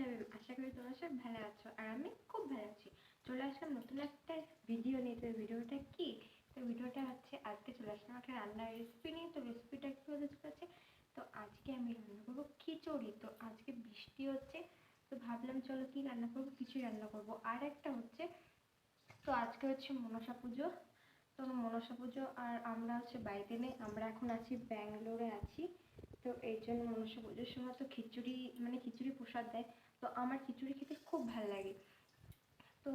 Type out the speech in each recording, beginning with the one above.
Channel আশা করি তোমরা সব ভালো আছো। আর আমি খুব ভালো আছি। চলে আসলাম নতুন একটা ভিডিও নিয়ে। তো ভিডিওটা কি? তো ভিডিওটা হচ্ছে, আজকে চলে আসলাম একটা রান্নার রেসিপি নিয়ে। তো রেসিপিটা কি হতে চলেছে তো আজকে আমি রান্না করব খিচুড়ি। তো আজকে বৃষ্টি হচ্ছে। তো ভাবলাম, চলো কি রান্না করব? খিচুড়ি রান্না করব। আর একটা হচ্ছে, তো আজকে হচ্ছে মনসা পুজো। তো মনসা পুজো আর আমরা হচ্ছে বাড়িতে নেই। আমরা এখন আছি, ব্যাঙ্গালোরে আছি। তো এই জন্য মনসা পুজোর সময় তো খিচুড়ি মানে খিচুড়ি প্রসাদ দেয়। তো আমার খিচুড়ি খেতে খুব ভালো লাগে। তো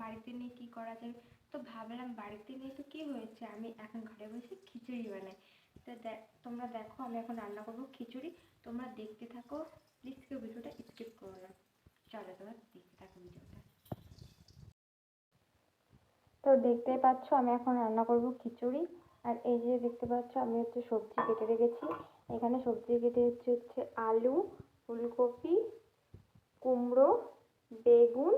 বাড়িতে নিয়ে কী করা যায়? তো ভাবলাম বাড়িতে নিয়ে তো কী হয়েছে? আমি এখন ঘরে বসে খিচুড়ি বানাই। তো তোমরা দেখো আমি এখন রান্না করব খিচুড়ি। তোমরা দেখতে থাকো। প্লিজ কেউ ভিডিওটা স্কিপ করো না। চলো তোমরা দেখতে থাকো ভিডিওটা। তো দেখতেই পাচ্ছ আমি এখন রান্না করব খিচুড়ি। আর এই যে দেখতে পাচ্ছ আমি হচ্ছে সবজি কেটে রেখেছি। এখানে সবজি কেটে হচ্ছে হচ্ছে আলু, ফুলকপি বেগুন।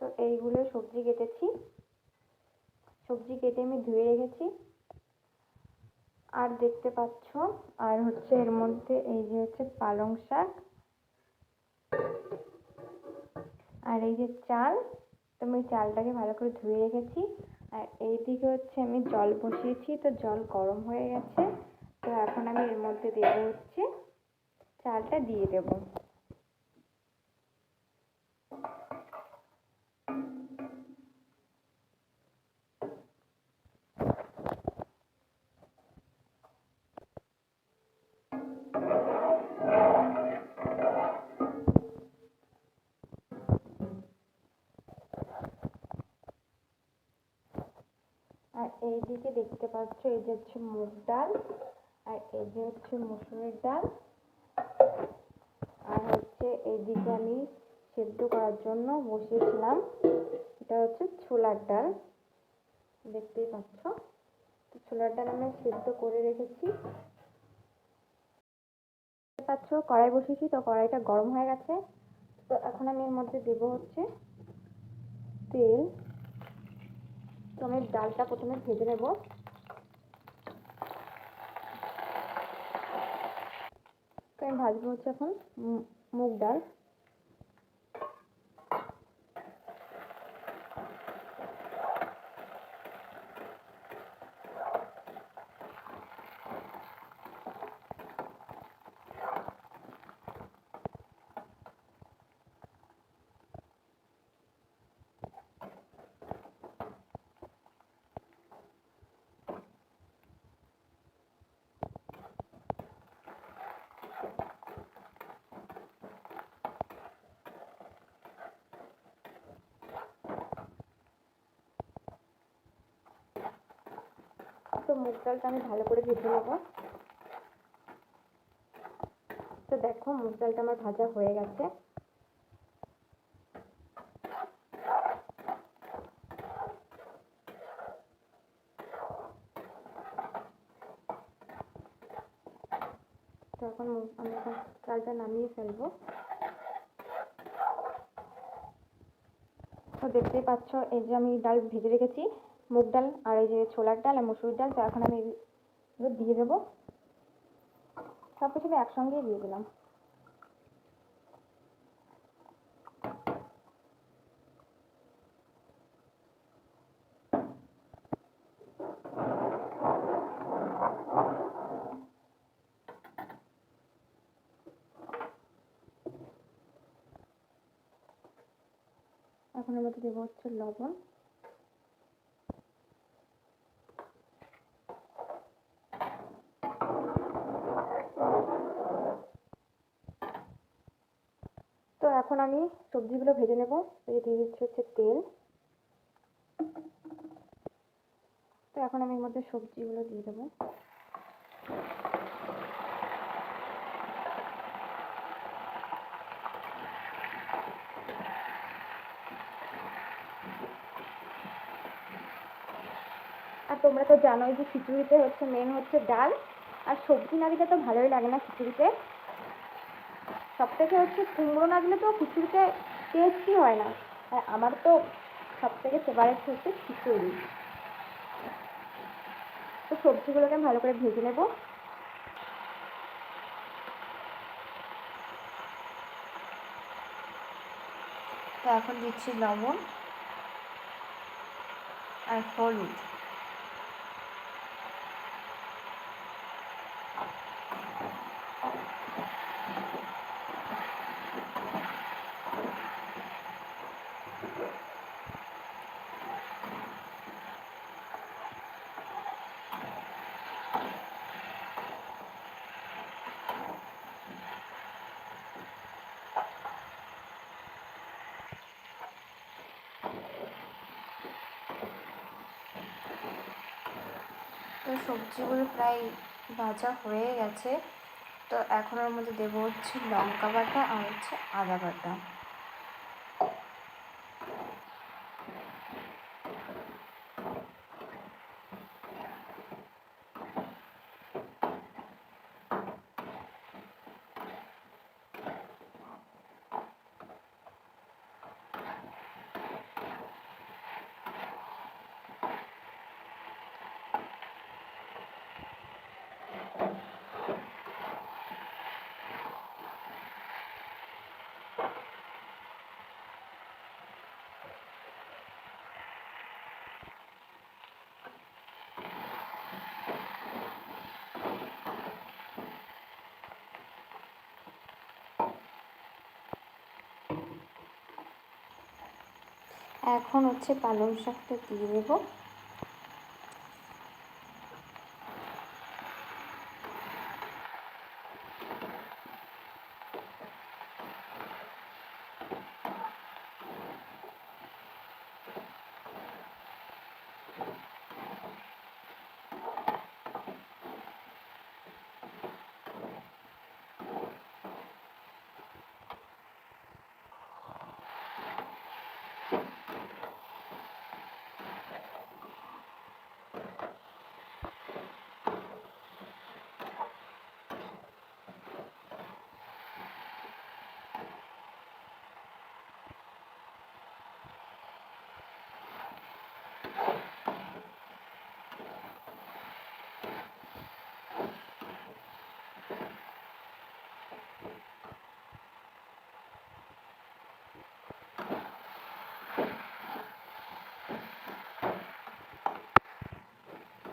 তো এইগুলো সবজি কেটেছি। সবজি কেটে আমি ধুয়ে রেখেছি। আর দেখতে পাচ্ছ, আর হচ্ছে এর মধ্যে এই যে হচ্ছে পালং শাক। আর এই যে চাল, তো আমি চালটাকে ভালো করে ধুয়ে রেখেছি। আর এইদিকে হচ্ছে আমি জল বসিয়েছি, তো জল গরম হয়ে গেছে। তো এখন আমি এর মধ্যে দেবো হচ্ছে চালটা দিয়ে দেব। এইদিকে দেখতে পাচ্ছ, এই যে হচ্ছে মুগ ডাল আর এই যে হচ্ছে মুসুরের ডাল। আর হচ্ছে এইদিকে আমি সেদ্ধ করার জন্য বসিয়েছিলাম। এটা হচ্ছে ছোলার ডাল, দেখতেই পাচ্ছ। তো ছোলার ডাল আমি সেদ্ধ করে রেখেছি। পাচ্ছ, কড়াই বসিয়েছি, তো কড়াইটা গরম হয়ে গেছে। তো এখন আমি এর মধ্যে দেবো হচ্ছে তেল। তো আমি ডালটা প্রথমে ভেজে নেব। আমি ভাজবো হচ্ছে এখন মুগ ডাল তো মুগ ডালটা আমি ভালো করে ভেজে নেব। তো দেখো, মুগ ডালটা আমার ভাজা হয়ে গেছে। তো এখন আমি এখন ডালটা নামিয়ে ফেলব। তো দেখতেই পাচ্ছ, এই যে আমি ডাল ভেজে রেখেছি। মুগ ডাল আর এই যে ছোলার ডাল আর মসুর ডাল, তো এখন আমি দিয়ে দেবো। সব কিছু আমি একসঙ্গেই দিয়ে দিলাম। এখন মধ্যে দেবো হচ্ছে লবণ তো এখন আমি সবজিগুলো ভেজে নেব। এই দিয়ে দিচ্ছি হচ্ছে তেল। তো এখন আমি এর মধ্যে সবজিগুলো দিয়ে দেবো। আর তোমরা তো জানোই যে খিচুড়িতে হচ্ছে মেন হচ্ছে ডাল। আর সবজি না দিলে তো ভালোই লাগে না খিচুড়িতে। সব থেকে হচ্ছে কুমড়ো না দিলে তো খিচুড়িতে টেস্টই হয় না। আর আমার তো সবথেকে ফেভারিট হচ্ছে খিচুড়ি। তো সবজিগুলোকে ভালো করে ভেজে নেব। তো এখন দিচ্ছি লবণ আর হলুদ। তো সবজিগুলো প্রায় ভাজা হয়ে গেছে। তো এখন ওর মধ্যে দেবো হচ্ছে লঙ্কা বাটা আর হচ্ছে আদা বাটা। এখন হচ্ছে পালং শাকটা দিয়ে দেবো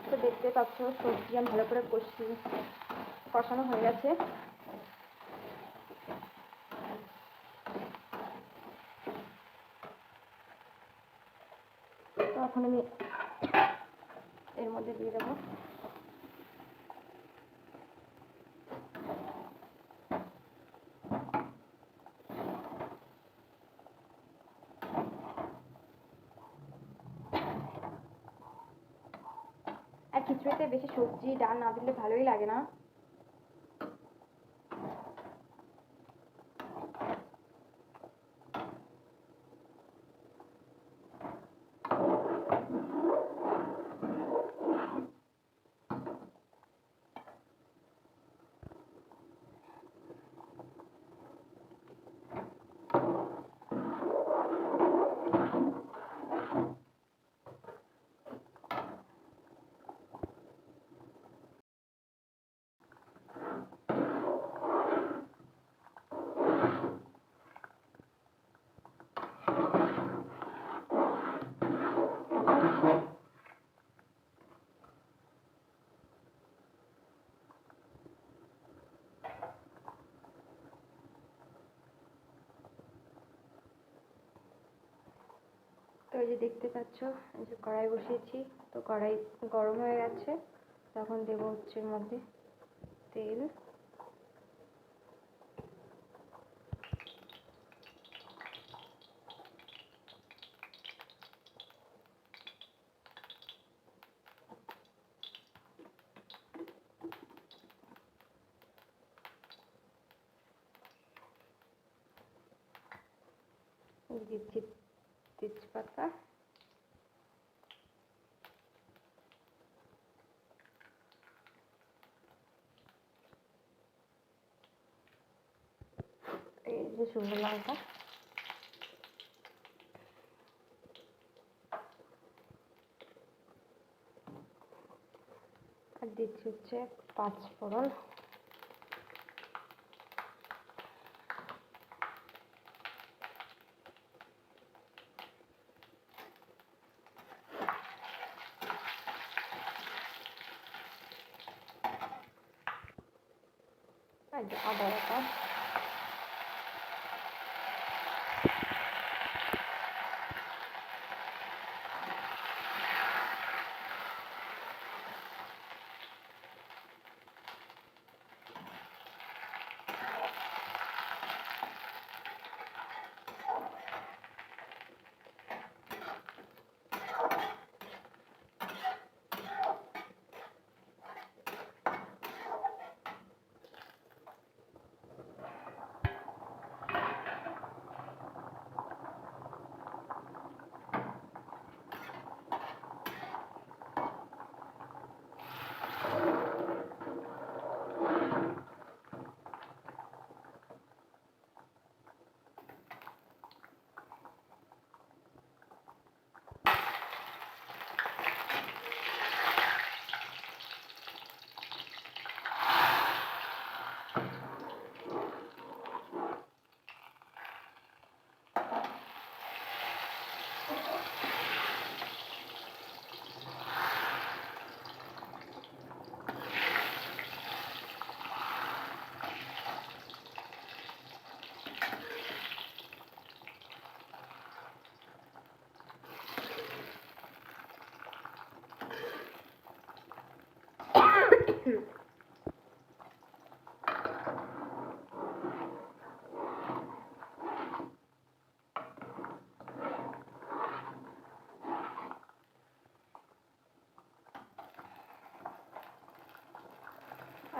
তো দেখতে পাচ্ছ সবজি আমি ভালো করে কষি কষানো হয়ে গেছে। তো এখন আমি এর মধ্যে দিয়ে দেবো আর খিচুড়িতে বেশি সবজি ডাল না দিলে ভালোই লাগে না। এই যে দেখতে পাচ্ছ, এই যে কড়াই বসিয়েছি। তো কড়াই গরম হয়ে গেছে, তখন দেবো হচ্ছে মধ্যে তেল। দিচ্ছি তেজপাতা। এই যে শুকনো লঙ্কা। আর দিচ্ছি হচ্ছে পাঁচ ফোড়ন আর যে আদা বাটা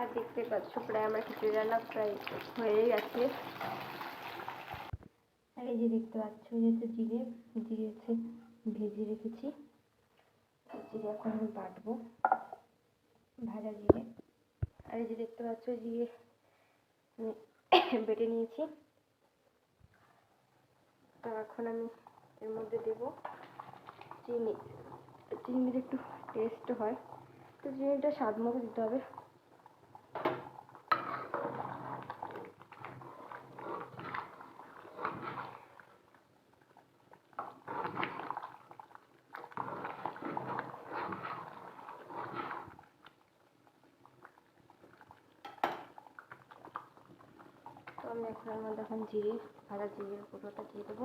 আর দেখতে পাচ্ছ, প্রায় আমার খিচুড়ি রান্না প্রায় হয়ে গেছে। আর এই যে দেখতে পাচ্ছ যেহেতু জিরে জিরে হচ্ছে ভেজে রেখেছি। জিরে এখন আমি বাটবো, ভাজা জিরে। আর এই যে দেখতে পাচ্ছ জিরে বেটে নিয়েছি। তো এখন আমি এর মধ্যে দেবো চিনি। চিনি দিলে একটু টেস্ট হয়। তো চিনিটা স্বাদ মতো দিতে হবে তো আমি এখন এর মধ্যে এখন জিরে ভাজা জিরের পুরোটা দিয়ে দেবো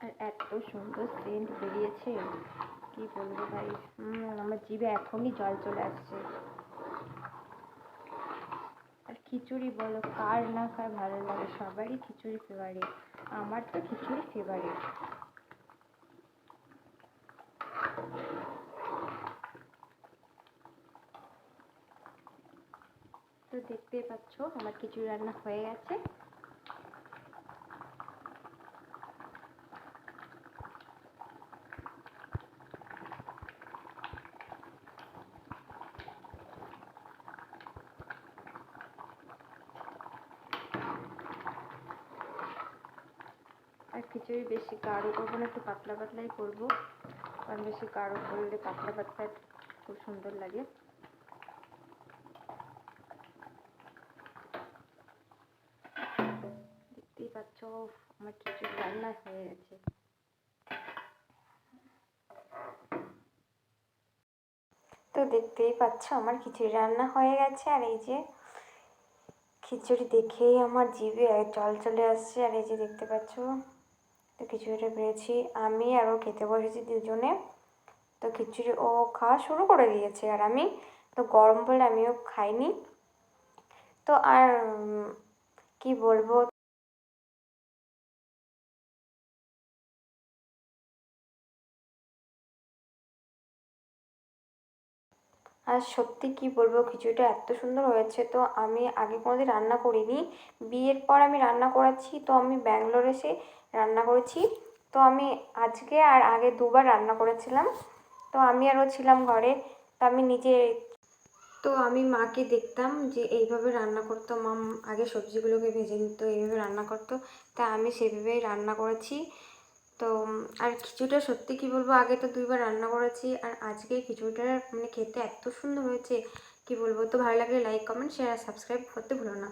আর এত সুন্দর সেন্ট বেরিয়েছে। কি বলব ভাই? আমার জিভে এখনই জল চলে আসছে। আর খিচুড়ি বলো, কার না কার ভালো লাগে? সবারই খিচুড়ি ফেভারিট আমার তো খিচুড়ি ফেভারিট তো দেখতেই পাচ্ছ, আমার খিচুড়ি রান্না হয়ে গেছে। খিচুড়ি, বেশি গাঢ় করব না, একটু পাতলা পাতলাই করব। কারণ বেশি গাঢ় করলে পাতলা পাতলা খুব সুন্দর লাগে। দেখতেই পাচ্ছ আমার খিচুড়ি রান্না হয়ে গেছে। তো দেখতেই পাচ্ছ, আমার খিচুড়ি রান্না হয়ে গেছে। আর এই যে খিচুড়ি দেখেই আমার জিভে জল চলে আসছে। আর এই যে দেখতে পাচ্ছ তো খিচুড়িটা পেয়েছি। আমি আর ও খেতে বসেছি দুজনে। তো খিচুড়ি ও খাওয়া শুরু করে দিয়েছে আর আমি। তো গরম বলে আমিও খাইনি। তো আর কি বলব? আর সত্যি কি বলব, খিচুড়িটা এত সুন্দর হয়েছে। তো আমি আগে কোনোদিন রান্না করিনি। বিয়ের পর আমি রান্না করাচ্ছি। তো আমি ব্যাঙ্গালোর এসে রান্না করেছি। তো আমি আজকে আর আগে দুবার রান্না করেছিলাম। তো আমি আরও ছিলাম ঘরে। তো আমি নিজে তো আমি মাকে দেখতাম যে এইভাবে রান্না করতো। মা আগে সবজিগুলোকে ভেজে নিত, এইভাবে রান্না করতো। তা আমি সেভাবেই রান্না করেছি। তো আর খিচুড়িটা সত্যি কি বলব, আগে তো দুইবার রান্না করেছি। আর আজকে খিচুড়িটা মানে খেতে এত সুন্দর হয়েছে, কি বলব? তো ভালো লাগলে লাইক কমেন্ট শেয়ার আর সাবস্ক্রাইব করতে ভুলো না।